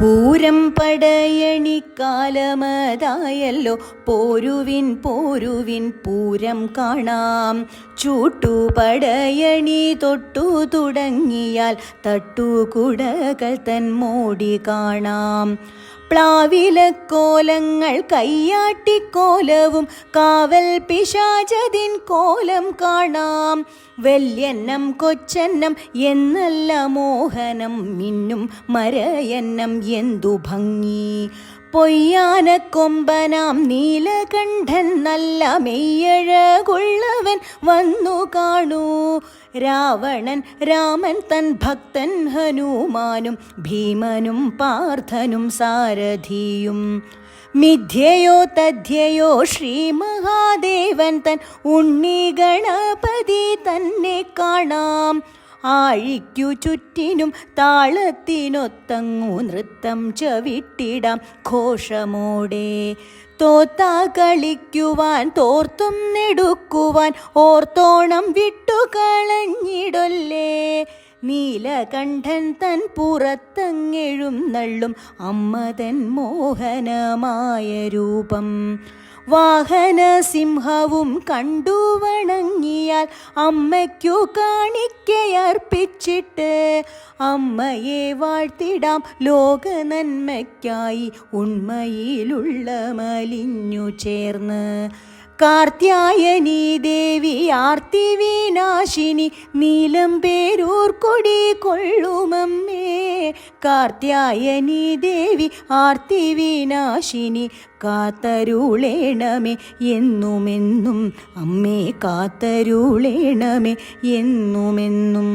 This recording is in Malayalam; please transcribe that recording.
പൂരം പടയണിക്കാലമതായല്ലോ പോരുവിൻ പോരുവിൻ പൂരം കാണാം. ചൂട്ടുപടയണി തൊട്ടു തുടങ്ങിയാൽ തട്ടുകുടകൾ തൻ മോടി കാണാം. പ്ലാവിലക്കോലങ്ങൾ കയ്യാട്ടിക്കോലവും കാവൽ പിശാചതിൻ കോലം കാണാം. വെല്യന്നം കൊച്ചെന്നം എന്നല്ല മോഹനം മിന്നും മരയന്നം എന്തു ഭംഗി. പൊയ്യാനക്കൊമ്പനാം നീലകണ്ഠൻ നല്ല മെയ്യഴകുള്ളവൻ വന്നു കാണൂ. രാവണൻ രാമൻ തൻ ഭക്തൻ ഹനുമാനും ഭീമനും പാർത്ഥനും സാരഥിയും. മിഥ്യയോ തദ്ധ്യയോ ശ്രീ മഹാദേവൻ തൻ ഉണ്ണി ഗണപതി തന്നെ ആഴിക്കു ചുറ്റിനും താളത്തിനൊത്തങ്ങു നൃത്തം ചവിട്ടിടാം ഘോഷമോടെ. തോത്ത കളിക്കുവാൻ തോർത്തും നെടുക്കുവാൻ ഓർത്തോണം വിട്ടുകളഞ്ഞിടൊല്ലേ നീലകണ്ഠൻ തൻ പുറത്തങ്ങെഴും നള്ളും അമ്മതൻ മോഹനമായ രൂപം. വാഹന സിംഹവും കണ്ടു വണങ്ങിയാൽ അമ്മയ്ക്കു കാണിക്കയർപ്പിച്ചിട്ട് അമ്മയെ വാഴ്ത്തിടാം ലോക നന്മയ്ക്കായി ഉണ്മയിലുള്ള മലിഞ്ഞു ചേർന്ന്. കാർത്യായനി ദേവി ആർത്തി വിനാശിനി നീലം പേരൂർ കൊടി കൊള്ളുമമ്മേ. കാർത്യായനി ദേവി ആർത്തി വിനാശിനി കാത്തരുളേണമേ എന്നുമെന്നും അമ്മേ കാത്തരുളേണമേ എന്നുമെന്നും